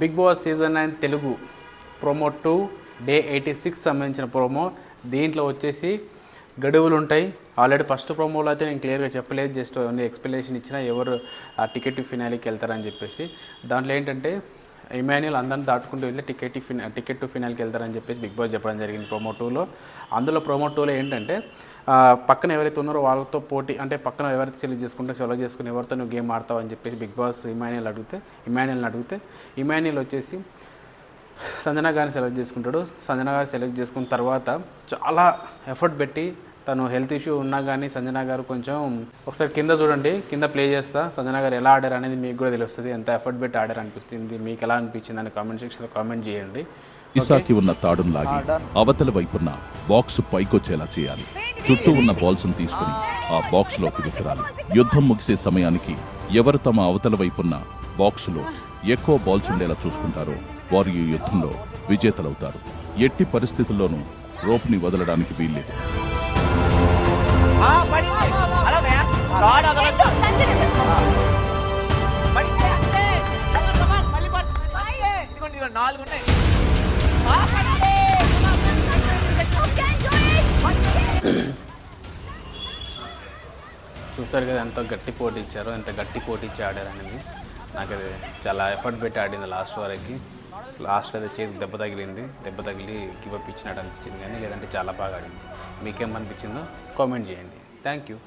Big boss season nine Telugu promo two day eighty six సంబంధించిన promo. దీంట్లో వచ్చేసి గడువులు ఉంటాయి. ఆల్రెడీ ఫస్ట్ ప్రోమోలో అయితే నేను క్లియర్గా చెప్పలేదు. జస్ట్ ఓన్లీ ఎక్స్ప్లెనేషన్ ఇచ్చిన ఎవరు ఆ టికెట్ ఫినాలికి వెళ్తారని చెప్పేసి. దాంట్లో ఏంటంటే ఇమాన్యుల్ అందరిని దాటుకుంటూ వెళ్ళి టికెట్ ఫిన్ టికెట్ టు ఫినాల్కి వెళ్తారని చెప్పేసి బిగ్ బాస్ చెప్పడం జరిగింది ప్రోమో టూలో. అందులో ప్రోమో టూలో ఏంటంటే పక్కన ఎవరైతే ఉన్నారో వాళ్ళతో పోటీ అంటే పక్కన ఎవరైతే సెలెక్ట్ చేసుకుంటే సెలెక్ట్ చేసుకుని ఎవరితో నువ్వు గేమ్ ఆడతావు అని చెప్పేసి బిగ్ బాస్ ఇమాన్యుల్ అడిగితే ఇమాన్యుల్ని అడిగితే ఇమాన్యుల్ వచ్చేసి సంజన గారిని సెలెక్ట్ చేసుకుంటాడు. సంజన గారిని సెలెక్ట్ చేసుకున్న తర్వాత చాలా ఎఫర్ట్ పెట్టి తను హెల్త్ ఇష్యూ ఉన్నా కానీ సంజన గారు కొంచెం ఒకసారి కింద చూడండి కింద ప్లే చేస్తా సంజన గారు ఎలా ఆడారు అనేది మీకు కూడా తెలుస్తుంది. ఎంత ఎఫర్ట్ పెట్టి ఆడారు అనిపిస్తుంది మీకు ఎలా అనిపించింది అని కామెంట్ సెక్షన్లో కామెంట్ చేయండి. ఇసాకి ఉన్న తాడును లాగి అవతల వైపున్న బాక్స్ పైకొచ్చేలా చేయాలి. చుట్టూ ఉన్న బాల్స్ తీసుకుని ఆ బాక్స్లోకి విసరాలి. యుద్ధం ముగిసే సమయానికి ఎవరు తమ అవతల వైపున్న బాక్స్లో ఎక్కువ బాల్స్ ఉండేలా చూసుకుంటారో వారు ఈ యుద్ధంలో విజేతలవుతారు. ఎట్టి పరిస్థితుల్లోనూ రోప్ని వదలడానికి వీల్లేదు. నాలుగు ఉన్నాయి. చూసారు కదా ఎంత గట్టి పోటీ ఇచ్చారో ఎంత గట్టి పోటీ ఇచ్చి ఆడారు అనేది నాకు అది చాలా ఎఫర్ట్ పెట్టి ఆడింది లాస్ట్ వరకు. లాస్ట్ అయితే చేతికి దెబ్బ తగిలింది. దెబ్బ తగిలి గివప్ ఇచ్చినట్టు అనిపించింది కానీ లేదంటే చాలా బాగా ఆడింది. మీకేమనిపించిందో కామెంట్ చేయండి. Thank you